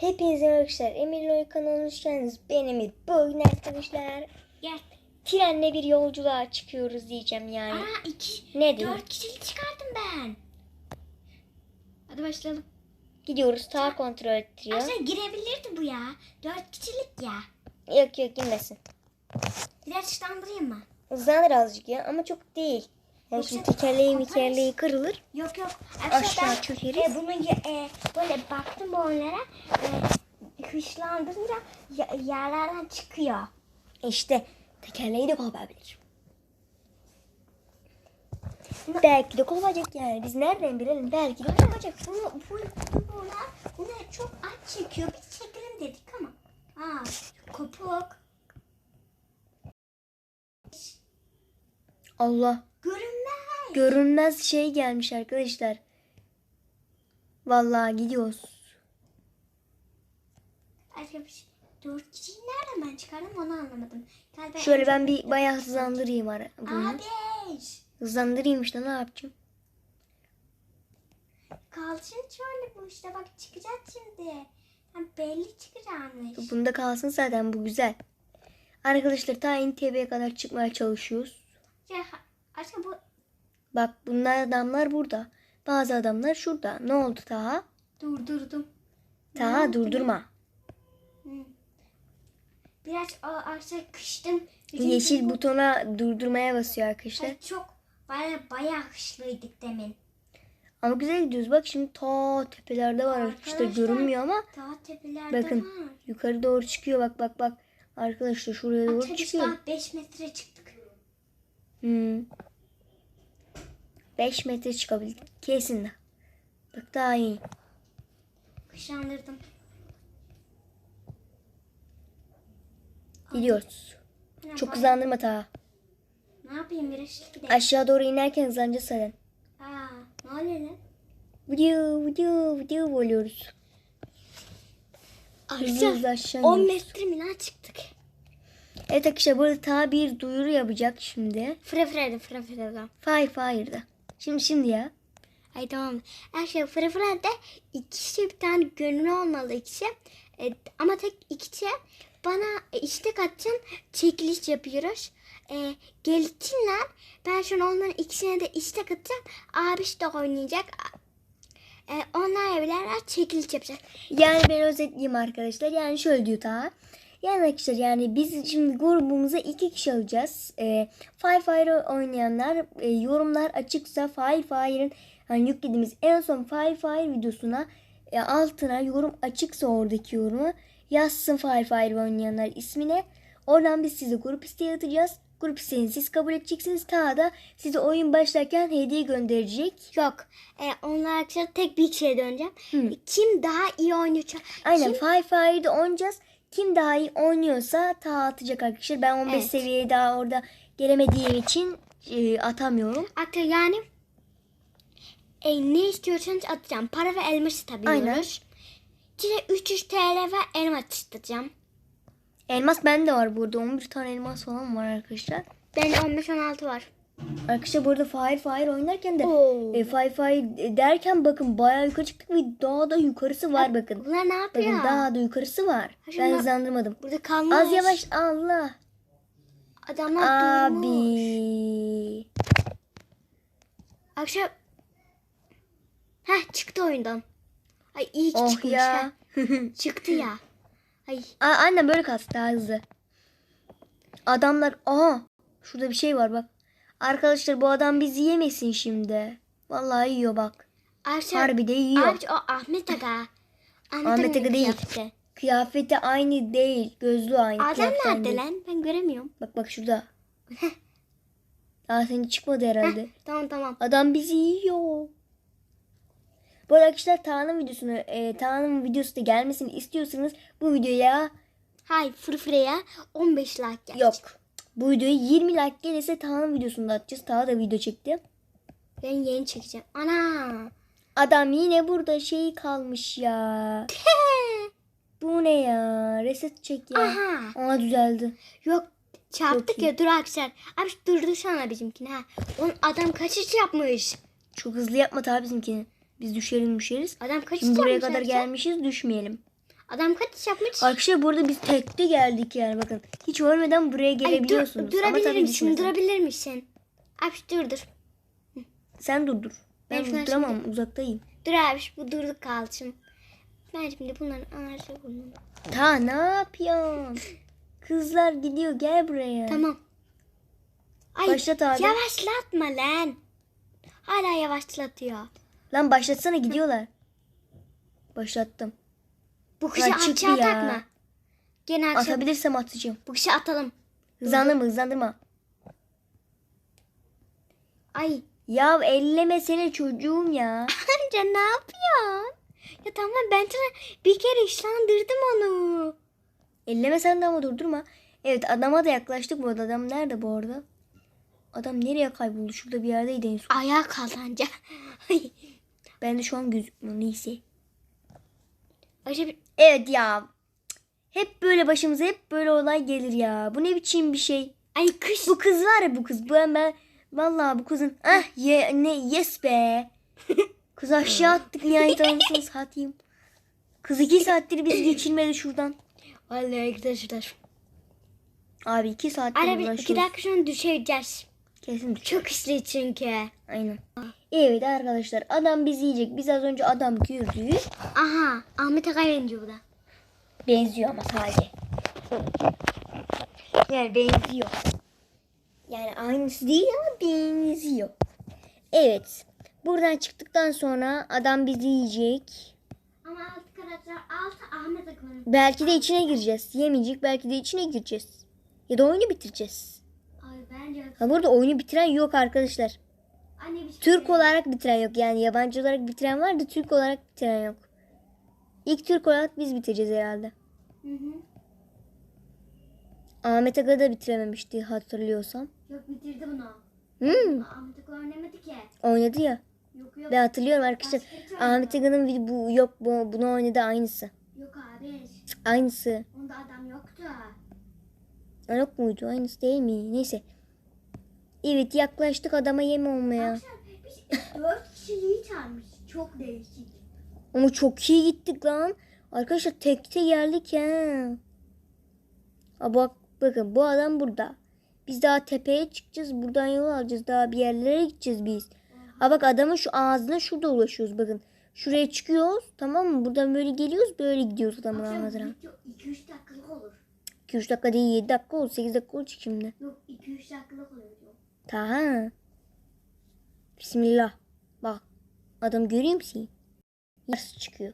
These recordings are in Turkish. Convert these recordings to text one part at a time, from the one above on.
Hepinize arkadaşlar. Emir Loy kanalına hoş geldiniz. Ben Emir. Bugün arkadaşlar Gel. trenle bir yolculuğa çıkıyoruz diyeceğim yani. Aa iki, ne diyeyim? dört kişilik çıkardım ben. Hadi başlayalım. Gidiyoruz. Sağ kontrol ettiriyor. Aslında girebilirdi bu ya. Dört kişilik ya. Yok yok girmesin. Biraz ışlandırayım mı? Hızlanır azıcık ya ama çok değil. Yoksa şimdi tekerleği mikerleği kırılır. Yok yok. Aşağı ben, çökeriz. E, bunu e, böyle baktım bu onlara. E, hışlandırınca ya- yerlerden çıkıyor. İşte tekerleği de kopabilir. Belki de kopacak yani. Biz nereden bilelim? Belki de kopacak. Bunu, bu, bu, bunlar, bunlar çok aç çekiyor. Biz çekelim dedik ama. Aa, kopuk. Allah. Görünmez. Görünmez şey gelmiş arkadaşlar. Vallahi gidiyoruz. Arkadaşlar dört kişiyi nereden ben çıkardım onu anlamadım. Galiba Şöyle ben bir bayağı hızlandırayım ara bunu. Beş. Hızlandırayım işte ne yapacağım? Kalsın şöyle bu işte bak çıkacak şimdi. Hem belli çıkacakmış. Bunda kalsın zaten bu güzel. Arkadaşlar ta NTV'ye kadar çıkmaya çalışıyoruz. Ya, aşkım bu Bak bunlar adamlar burada. Bazı adamlar şurada. Ne oldu Taha? durdurdum. Taha durdurma. Hı. Biraz aşağı kıştım. Yeşil bu- butona durdurmaya basıyor arkadaşlar. Ay, çok baya baya hışlıydık demin. Ama güzel gidiyoruz. Bak şimdi ta tepelerde var arkadaşlar. Arkadaşlar, Görünmüyor ama Daha tepelerde bakın var. yukarı doğru çıkıyor. Bak bak bak. Arkadaşlar şuraya doğru Atölye çıkıyor. daha 5 metre çıktık. Hmm. 5 metre çıkabildik. Kesin de. Bak daha iyi. Kışlandırdım. Gidiyoruz. Ya Çok bak- hızlandırma ta. Ne yapayım biraz gidelim. Aşağı doğru inerken hızlanacağız zaten. Aa, ne oluyor lan? Video video video oluyoruz. Hızlı hızlı aşağı 10 iniyoruz. metre mi ne çıktık? Evet arkadaşlar burada ta bir duyuru yapacak şimdi. Fıra fıra'da fıra fıra'da. Fire Fire'da. Şimdi şimdi ya. Ay tamam. Şey fıra fıra'da iki kişi bir tane gönüllü olmalı iki kişi. E, ama tek iki kişi bana e, istek atacaksın çekiliş yapıyoruz. E, gelsinler. Ben şu an onların ikisine de istek atacağım. Abiş de oynayacak. E, onlar beraber çekiliş yapacak. Yani ben özetleyeyim arkadaşlar. Yani şöyle diyor ta. Yani arkadaşlar yani biz şimdi grubumuza iki kişi alacağız. Ee, Fire Fire oynayanlar e, yorumlar açıksa Fire Fire'ın hani yüklediğimiz en son Fire Fire videosuna e, altına yorum açıksa oradaki yorumu yazsın Fire Fire oynayanlar ismine. Oradan biz size grup isteği atacağız. Grup isteğini siz kabul edeceksiniz. Ta da size oyun başlarken hediye gönderecek. Yok. E, onlar arkadaşlar tek bir şeye döneceğim. Hı. Kim daha iyi oynayacak? Aynen Fire Fire'da oynayacağız. Kim daha iyi oynuyorsa ta atacak arkadaşlar. Ben 15 Evet. seviyeye daha orada gelemediğim için e, atamıyorum. Hatta yani e, ne istiyorsanız atacağım. Para ve elma tabii. Aynen. Size 300 TL ve elma atacağım. Elmas bende var burada. 11 tane elmas falan var arkadaşlar. Bende 15-16 var. Arkadaşlar burada Fire Fire oynarken de Oo. e, Fire Fire derken bakın bayağı yukarı çıktık ve daha da yukarısı var bakın. Bunlar ne yapıyor? Bakın daha da yukarısı var. Ha, şimdi Ben bak- hızlandırmadım. Burada kalmış. Az yavaş Allah. Adamlar durmuş. Abi. Akşam. Heh çıktı oyundan. Ay iyi ki Oh çıkmış. ya. heh. Çıktı ya. Ay Aa, annem böyle kalsın daha hızlı. Adamlar aha şurada bir şey var bak. Arkadaşlar bu adam bizi yemesin şimdi. Vallahi yiyor bak. Akşam. Harbi de yiyor. Abi o Ahmet Aga. Ahmet Aga değil. kıyafeti. Kıyafeti aynı değil. Gözlü aynı. Adam nerede değil. lan? Ben göremiyorum. Bak bak şurada. Daha senin çıkmadı herhalde. Tamam tamam. Adam bizi yiyor. Bu arada arkadaşlar Taha'nın videosunu, e, Taha'nın videosu da gelmesini istiyorsanız bu videoya Hay fırfıraya 15 like gelecek. yok. Bu videoya 20 like gelirse Taha'nın videosunu da atacağız. Taha da video çekti. Ben yeni çekeceğim. Ana. Adam yine burada şey kalmış ya. Bu ne ya? Reset çek ya. Aha. Aa düzeldi. Yok çarptık Çok iyi. ya dur Aksel. Abi durdursana bizimkini ha. Onun adam kaçış yapmış. Çok hızlı yapma tabi bizimkini. Biz düşerim düşeriz. Adam kaçış Şimdi buraya yapmış kadar Aksel. gelmişiz düşmeyelim. Adam kaç yapmış? Arkadaşlar burada biz tekte geldik yani bakın. Hiç ölmeden buraya Ay, dur- gelebiliyorsunuz. Durabilir misin? Durabilir misin? Abi dur dur. Sen dur dur. Ben Ben duramam uzaktayım. Dur abi bu durduk kaldı şimdi. Ben şimdi bunların ağzı burnunu. Ta ne yapıyorsun? Kızlar gidiyor gel buraya. Tamam. Ay, Başlat abi. Yavaşlatma lan. Hala yavaşlatıyor. Lan başlatsana gidiyorlar. Başlattım. Bu kuşu Lan çıktı ya. takma. Gene aşağı. Atabilirsem atacağım. Bu kuşu atalım. Hızlandırma hızlandırma. Ay. Ya ellemesene çocuğum ya. Anca ne yapıyorsun? Ya tamam ben sana bir kere işlendirdim onu. Elleme sen de ama durdurma. Evet adama da yaklaştık bu arada. Adam nerede bu arada? Adam nereye kayboldu? Şurada bir yerdeydi en son. Ayağa kaldı anca. Ben de şu an gözükmüyor. Neyse. Acaba Evet ya. Hep böyle başımıza hep böyle olay gelir ya. Bu ne biçim bir şey? Ay kış. Bu kız var ya bu kız. Ben ben vallahi bu kızın ah ye, ne yes be. Kız aşağı attık nihayet anasını satayım. Kız iki saattir biz geçirmedi şuradan. Vallahi arkadaşlar. Abi iki saattir Ara bir iki uğraşıyoruz. dakika sonra düşeceğiz. Kesin Çok işli çünkü. Aynen. Evet arkadaşlar adam bizi yiyecek. Biz az önce adam gördük. Aha Ahmet Akay benziyor bu da. Benziyor ama sadece. Yani benziyor. Yani aynısı değil ama benziyor. Evet. Buradan çıktıktan sonra adam bizi yiyecek. Ama alt karakter altı Ahmet Akay'ın. Belki de içine gireceğiz. Yemeyecek belki de içine gireceğiz. Ya da oyunu bitireceğiz. Ha burada oyunu bitiren yok arkadaşlar. Anne şey Türk olarak bitiren yok. Yani yabancı olarak bitiren var da Türk olarak bitiren yok. İlk Türk olarak biz bitireceğiz herhalde. Hı hı. Ahmet Aga da bitirememişti hatırlıyorsam. Yok bitirdi bunu. Hmm, Ahmet Akay oynamadı ki. oynadı ya. Yok yok. Ben hatırlıyorum arkadaşlar. Ahmet Aga'nın bu yok bu, bunu oynadı aynısı. Yok abi. Aynısı. Onda adam yoktu. Yok muydu? Aynısı değil mi? Neyse. Evet yaklaştık adama yem olmaya. Arkadaşlar biz dört kişiliği çağırmış. Çok değişik. Ama çok iyi gittik lan. Arkadaşlar tekte geldik ya. Ha bak bakın bu adam burada. Biz daha tepeye çıkacağız. Buradan yol alacağız. Daha bir yerlere gideceğiz biz. Ha bak adamın şu ağzına şurada ulaşıyoruz bakın. Şuraya çıkıyoruz tamam mı? Buradan böyle geliyoruz böyle gidiyoruz adamın Akşam ağzına. video 2-3 dakikalık olur. 2-3 dakika değil 7 dakika oldu 8 dakika oldu şimdi. Yok 2-3 dakikalık oluyor. Tamam. Bismillah. Bak adam görüyor musun? Nasıl çıkıyor?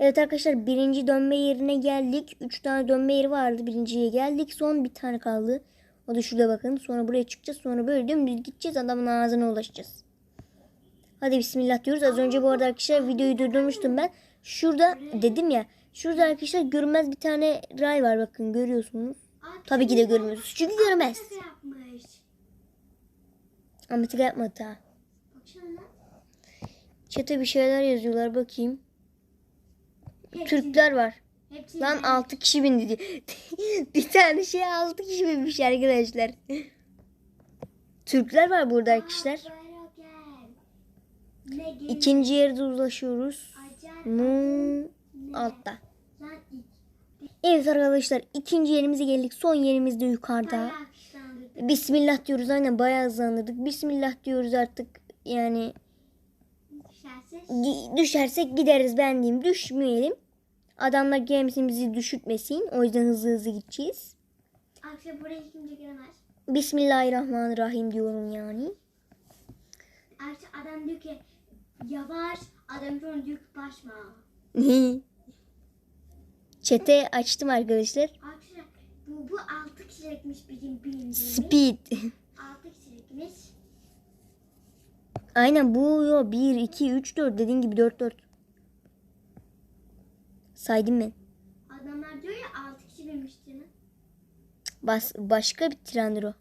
Evet arkadaşlar birinci dönme yerine geldik. Üç tane dönme yeri vardı. Birinciye geldik. Son bir tane kaldı. O da şurada bakın. Sonra buraya çıkacağız. Sonra böyle dümdüz gideceğiz. Adamın ağzına ulaşacağız. Hadi bismillah diyoruz. Az önce bu arada arkadaşlar videoyu durdurmuştum ben. Şurada dedim ya. Şurada arkadaşlar görünmez bir tane ray var. Bakın görüyorsunuz. Tabii ki de görmüyorsunuz. Çünkü görmez. Ahmet Aga yapmadı ha. Baksana lan. Çete bir şeyler yazıyorlar bakayım. Hepsini- Türkler var. hepsini Lan ben- 6 kişi bindi diyor. bir tane şey 6 kişi binmiş arkadaşlar. Türkler var burada arkadaşlar. İkinci yerde ulaşıyoruz. Acar- Mu altta. Evet arkadaşlar ikinci yerimize geldik. Son yerimiz de yukarıda. Bismillah diyoruz aynen bayağı hızlandırdık. Bismillah diyoruz artık yani Düşersiz. gi- düşersek gideriz ben diyeyim düşmeyelim. Adamlar gelmesin bizi düşürtmesin. O yüzden hızlı hızlı gideceğiz. Akşam buraya kimse giremez. Bismillahirrahmanirrahim diyorum yani. Akşam adam diyor ki yavaş. Adam sonra diyor ki başma. Çete açtım arkadaşlar. Akşam bu, bu altı kişilikmiş bizim bildiğimiz. Speed. Altı kişilikmiş. Aynen bu yo 1 2 3 4 dediğin gibi 4 4. Saydım ben. Adamlar diyor ya altı kişi binmiş canım. Bas başka bir trendir o.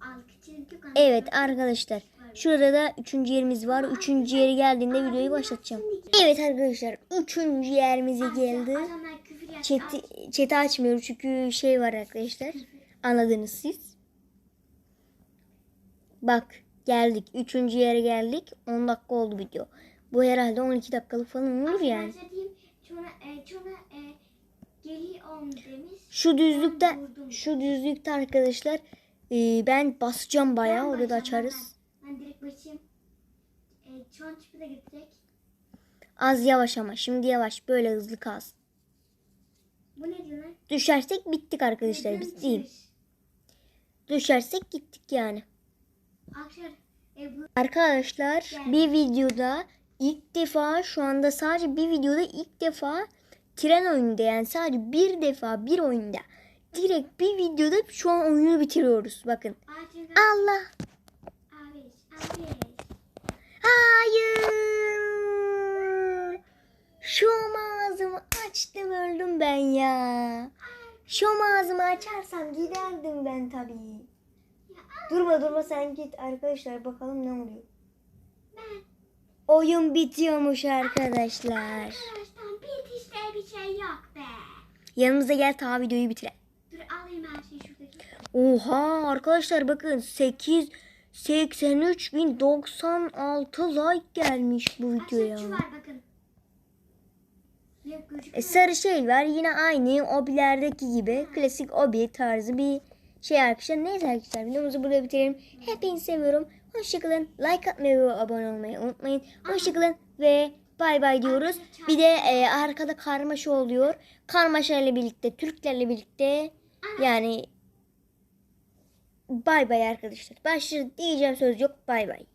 Altı kişilik yok. Evet arkadaşlar. Şurada da üçüncü yerimiz var. Üçüncü yeri geldiğinde videoyu başlatacağım. Evet arkadaşlar. Üçüncü yerimize geldi. Adamlar. Chat'i, chat'i açmıyorum çünkü şey var arkadaşlar. Anladınız siz. Bak geldik. Üçüncü yere geldik. 10 dakika oldu video. Bu herhalde 12 dakikalık falan olur yani. Sonra, e, e. Şu düzlükte şu düzlükte arkadaşlar e, ben basacağım bayağı Ben orada açarız. Ben, ben direkt basayım. E, çon çipi de gidecek. Az yavaş ama şimdi yavaş böyle hızlı kaz. Bu ne diyor lan? Düşersek bittik arkadaşlar Neden biz değil. çıkış? Düşersek gittik yani. Arkadaşlar e, bu Arkadaşlar Yani. bir videoda ilk defa şu anda sadece bir videoda ilk defa tren oyununda yani sadece bir defa bir oyunda direkt bir videoda şu an oyunu bitiriyoruz. Bakın. Allah. Hayır. Şu ağzımı açtım öldüm ben ya. Şu ağzımı açarsam giderdim ben tabii. Durma durma sen git arkadaşlar bakalım ne oluyor. Ben Oyun bitiyormuş arkadaşlar. arkadaşlar bir işte bir şey yok be. Yanımıza gel ta videoyu bitirelim. Dur alayım her şeyi şuradaki. Oha arkadaşlar bakın 8 83.096 like gelmiş bu videoya. Şu var bakın. E, sarı şey var yine aynı obilerdeki gibi klasik obi tarzı bir şey arkadaşlar. Neyse arkadaşlar videomuzu burada bitirelim. Hepinizi seviyorum. Hoşçakalın. Like atmayı ve abone olmayı unutmayın. Hoşçakalın ve bay bay diyoruz. Bir de e, arkada karmaşa oluyor. Karmaşa ile birlikte Türklerle birlikte yani bay bay arkadaşlar. Başka diyeceğim söz yok. Bay bay.